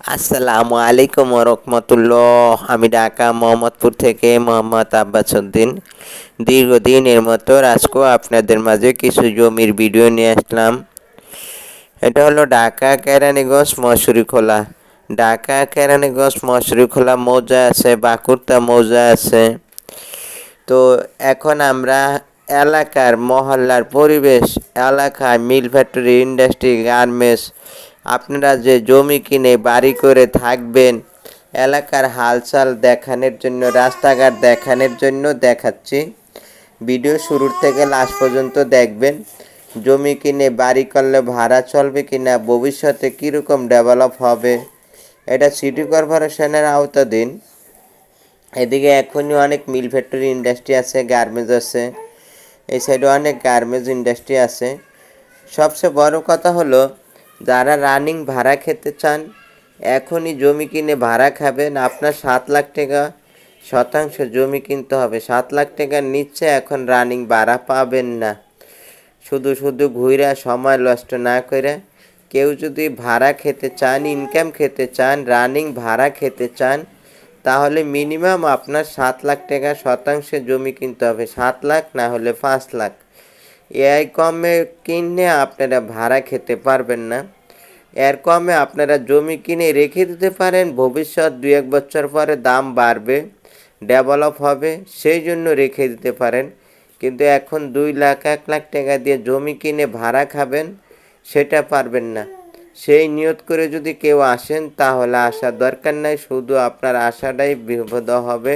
আসসালামু আলাইকুম রহমতুল্লাহ আমি ঢাকা মোহাম্মদপুর থেকে মোহাম্মদ আব্বাস উদ্দিন। দীর্ঘদিনের মতো আজকেও আপনাদের মাঝে কিছু জমির ভিডিও নিয়ে আসলাম। এটা হলো ঢাকা কেরানীগঞ্জ মশুরি খোলা। ঢাকা কেরানীগঞ্জ মশুরি খোলা মৌজা আছে বাকুরতা মৌজা আছে। তো এখন আমরা এলাকার মহল্লার পরিবেশ এলাকায় মিল ফ্যাক্টরি, ইন্ডাস্ট্রি, গার্মেন্টস আপনারা যে জমি কিনে বাড়ি করে থাকবেন, এলাকার হালচাল দেখানোর জন্য, রাস্তাঘাট দেখানোর জন্য দেখাচ্ছি। ভিডিও শুরুর থেকে লাস্ট পর্যন্ত দেখবেন, জমি কিনে বাড়ি করলে ভাড়া চলবে কিনা, ভবিষ্যতে কীরকম ডেভেলপ হবে, এটা সিটি কর্পোরেশনের আওতাধীন। এদিকে এখনই অনেক মিল ফ্যাক্টরি ইন্ডাস্ট্রি আছে, গার্মেন্টস আছে, এই সাইডে অনেক গার্মেন্টস ইন্ডাস্ট্রি আছে। সবচেয়ে বড় কথা হলো যারা রানিং ভাড়া খেতে চান, এখনই জমি কিনে ভাড়া খাবেন। আপনার সাত লাখ টাকা শতাংশ জমি কিনতে হবে। সাত লাখ টাকার নিচে এখন রানিং ভাড়া পাবেন না। শুধু শুধু ঘুরে সময় নষ্ট না করে কেউ যদি ভাড়া খেতে চান ইনকাম খেতে চান রানিং ভাড়া খেতে চান, তাহলে মিনিমাম আপনার সাত লাখ টাকা শতাংশে জমি কিনতে হবে। সাত লাখ না হলে পাঁচ লাখ। এর কমে কিনে আপনারা ভাড়া খেতে পারবেন না। এর কমে আপনারা জমি কিনে রেখে দিতে পারেন, ভবিষ্যৎ দু এক বছর পরে দাম বাড়বে ডেভেলপ হবে, সেই জন্য রেখে দিতে পারেন। কিন্তু এখন দুই লাখ, এক লাখ টাকা দিয়ে জমি কিনে ভাড়া খাবেন, সেটা পারবেন না। সেই নিয়ত করে যদি কেউ আসেন, তাহলে আসার দরকার নাই, শুধু আপনার আশাটাই বিপদ হবে।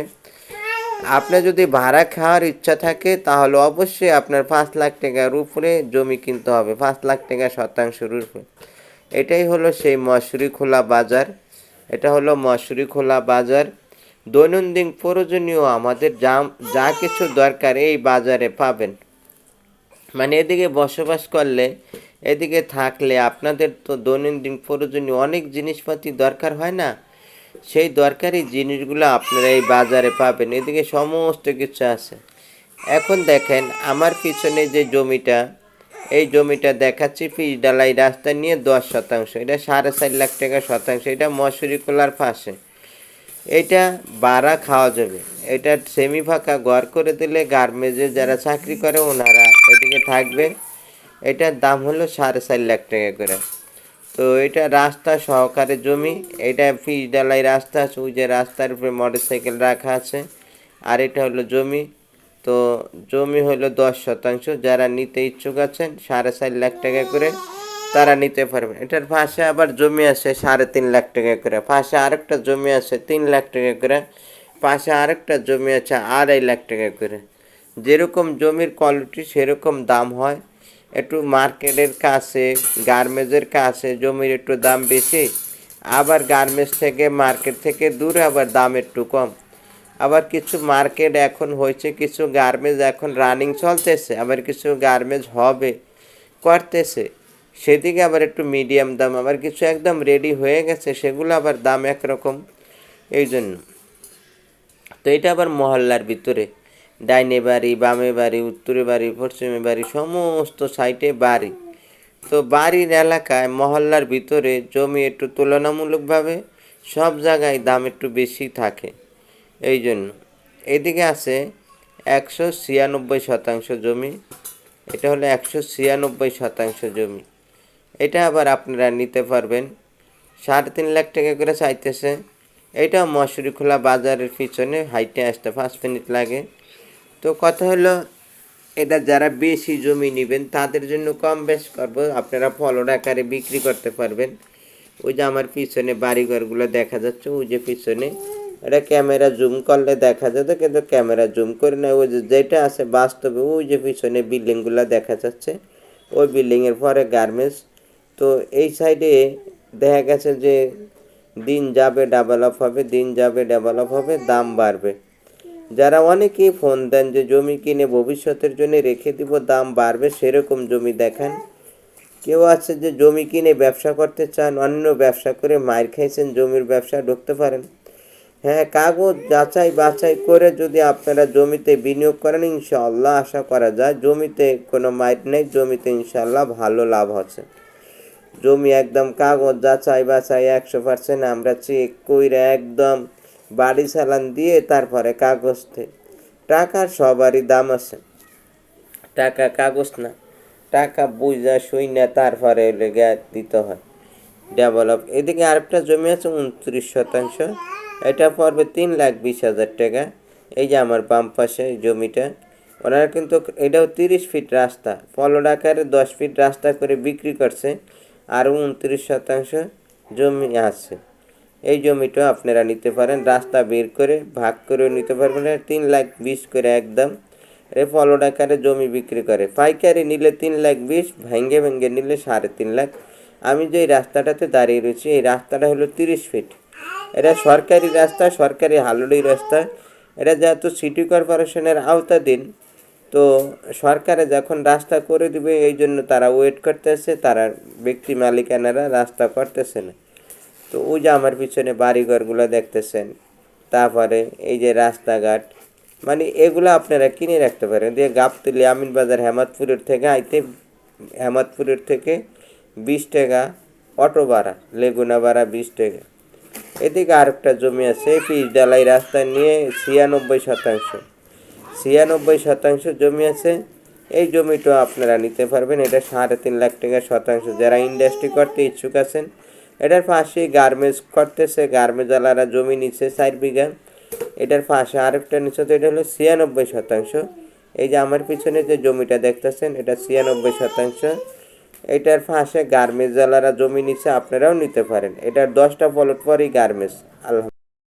আপনার যদি ভাড়া খাওয়ার ইচ্ছা থাকে, তাহলে অবশ্যই আপনার পাঁচ লাখ টাকার উপরে জমি কিনতে হবে, পাঁচ লাখ টাকা শতাংশের উপরে। এটাই হলো সেই মশুরি খোলা বাজার। এটা হলো মশুরি খোলা বাজার। দৈনন্দিন প্রয়োজনীয় আমাদের যা যা কিছু দরকার এই বাজারে পাবেন। মানে এদিকে বসবাস করলে, এদিকে থাকলে আপনাদের তো দৈনন্দিন প্রয়োজনীয় অনেক জিনিসপাতি দরকার, হয় না? সেই দরকারি জিনিসগুলো আপনারা এই বাজারে পাবেন। এদিকে সমস্ত কিছু আছে। এখন দেখেন, আমার পিছনে যে জমিটা, এই জমিটা দেখাচ্ছি পিচ ডালাই রাস্তা নিয়ে দশ শতাংশ। এটা সাড়ে চার লাখ টাকা শতাংশ। এটা মশুরি খোলার পাশে। এটা বাড়া খাওয়া যাবে। এটা সেমি ফাঁকা ঘর করে দিলে গার্মেন্টসে যারা চাকরি করে ওনারা এদিকে থাকবে। এটার দাম হলো সাড়ে চার লাখ টাকা করে। তো এটা রাস্তা, সহকারে জমি, এটা ফিস ডালাই রাস্তা আছে, ওই যে রাস্তার উপরে মোটর সাইকেল রাখা আছে। আর এটা হলো জমি, তো জমি হলো দশ শতাংশ, যারা নিতে ইচ্ছুক আছেন, সাড়ে চার লাখ টাকা করে তারা নিতে পারবেন। এটার পাশে আবার জমি আছে সাড়ে তিন লাখ টাকা করে, পাশে আরেকটা জমি আছে তিন লাখ টাকা করে, পাশে আরেকটা জমি আছে আড়াই লাখ টাকা করে। যেরকম জমির কোয়ালিটি সেরকম দাম হয়। একটু মার্কেটের কাছে, গার্মেন্টসের কাছে জমির একটু দাম বেশি, আবার গার্মেন্টস থেকে মার্কেট থেকে দূরে, আবার দাম একটু কম। আবার কিছু মার্কেট এখন হয়েছে, কিছু গার্মেন্টস এখন রানিং চলতেছে, আবার কিছু গার্মেন্টস হবে, করতেছে। সেদিকে আবার একটু মিডিয়াম দাম, আবার কিছু একদম রেডি হয়ে গেছে, সেগুলো আবার দাম একরকম এই জন্য তো এটা আবার মহল্লার ভিতরে। ডাইনে বাড়ি, বামে বাড়ি, উত্তরে বাড়ি, পশ্চিমে বাড়ি, সমস্ত সাইটে বাড়ি। তো বাড়ির এলাকায়, মহল্লার ভিতরে জমি একটু তুলনামূলকভাবে, সব জায়গায় দাম একটু বেশি থাকে। এই জন্য। এদিকে আছে একশো ছিয়ানব্বই শতাংশ জমি। এটা হলো একশো ছিয়ানব্বই শতাংশ জমি। এটা আবার আপনারা নিতে পারবেন। সাড়ে তিন লাখ টাকা করে চাইতেছে। এটা মশুরি খোলা বাজারের পিছনে, হাইটে আসতে পাঁচ মিনিট লাগে। তো কথা হলো, এটা যারা বেশি জমি নেবেন, তাদের জন্য কম বেশ করব। আপনারা ফলন আকারে বিক্রি করতে পারবেন। ওই যে আমার পিছনে বাড়িঘরগুলো দেখা যাচ্ছে, ওই যে পিছনে। এটা ক্যামেরা জুম করলে দেখা যেত কিন্তু ক্যামেরা জুম করে না। ওই যে যেটা আছে বাস্তবে, ওই যে পিছনে বিল্ডিংগুলো দেখা যাচ্ছে। ওই বিল্ডিংয়ের পরে গার্মেন্টস। তো এই সাইডে দেখা গেছে যে, দিন যাবে ডেভেলপ হবে, দিন যাবে ডেভেলপ হবে, দাম বাড়বে। যারা অনেকেই ফোন দেন যে জমি কিনে ভবিষ্যতের জন্য রেখে দিব, দাম বাড়বে, সেরকম জমি দেখান। কেউ আছে যে জমি কিনে ব্যবসা করতে চান, অন্য ব্যবসা করে মায়ের খাইছেন, জমির ব্যবসা ঢুকতে পারেন। হ্যাঁ কাগজ যাচাই বাছাই করে যদি আপনারা জমিতে বিনিয়োগ করেন, ইনশাআল্লাহ আশা করা যায় জমিতে কোনো মাইট নেই, জমিতে ইনশাআল্লাহ ভালো লাভ হচ্ছে। জমি একদম কাগজ যাচাই বাছাই একশো পার্সেন্ট আমরা চেক কইরা একদম বাড়ি চালান দিয়ে তারপরে কাগজতে টাকার সবারই দাম আছে। টাকা কাগজ না, টাকা বুঝা শুই না তারপরে দিতে হয়। ডেভেলপ, এদিকে আরেকটা জমি আছে উনত্রিশ শতাংশ। এটা পড়বে তিন লাখ বিশ হাজার টাকা। এই যে আমার বাম পাশে জমিটা, ওনারা কিন্তু এটাও তিরিশ ফিট রাস্তা পলট আকারে দশ ফিট রাস্তা করে বিক্রি করছে। আরও উনত্রিশ শতাংশ জমি আছে। এই জমিটা আপনারা নিতে পারেন, রাস্তা বের করে, ভাগ করেও নিতে পারবেন তিন লাখ বিশ করে একদম। এ পলট আকারে জমি বিক্রি করে। পাইকারি নিলে তিন লাখ বিশ, ভেঙ্গে ভেঙ্গে নিলে সাড়ে তিন লাখ। আমি যে রাস্তাটাতে দাঁড়িয়ে রয়েছি, এই রাস্তাটা হলো তিরিশ ফিট। এটা সরকারি রাস্তা, সরকারি হালুডি রাস্তা। এটা যেহেতু সিটি কর্পোরেশনের আওতাধীন, তো সরকারে যখন রাস্তা করে দিবে, এই জন্য তারা ওয়েট করতেছে, তারা ব্যক্তি মালিকানারা রাস্তা করতেছে না। তো ওই যে আমার পিছনে বাড়িঘরগুলো দেখতেছেন, তারপরে এই যে রাস্তাঘাট মানে এগুলো আপনারা কিনে রাখতে পারেন। দিয়ে গাবতলি আমিন বাজার হেমাদপুরের থেকে আইতে হেমাদপুরের থেকে বিশ টাকা অটো ভাড়া লেগুনা ভাড়া বিশ টাকা। এদিকে আরেকটা জমি আছে পিচ ডালাই রাস্তা নিয়ে ছিয়ানব্বই শতাংশ। ছিয়ানব্বই শতাংশ জমি আছে, এই জমিটা আপনারা নিতে পারবেন। এটা সাড়ে তিন লাখ টাকা শতাংশ। যারা ইন্ডাস্ট্রি করতে ইচ্ছুক আছেন এটার পাশে গার্মেন্টস করতেছে, গার্মেন্টস ওয়ালারা জমি নিচ্ছে চার বিঘা। এটার পাশে আরেকটা নিচ্ছে তো, এটা হলো ছিয়ানব্বই শতাংশ। এই যে আমার পিছনে যে জমিটা দেখতেছেন, এটা ছিয়ানব্বই শতাংশ। এটার পাশে গার্মেন্টস ওয়ালারা জমি নিচ্ছে, আপনারাও নিতে পারেন। এটার দশটা পলট পরই গার্মেন্টস আল্লাহ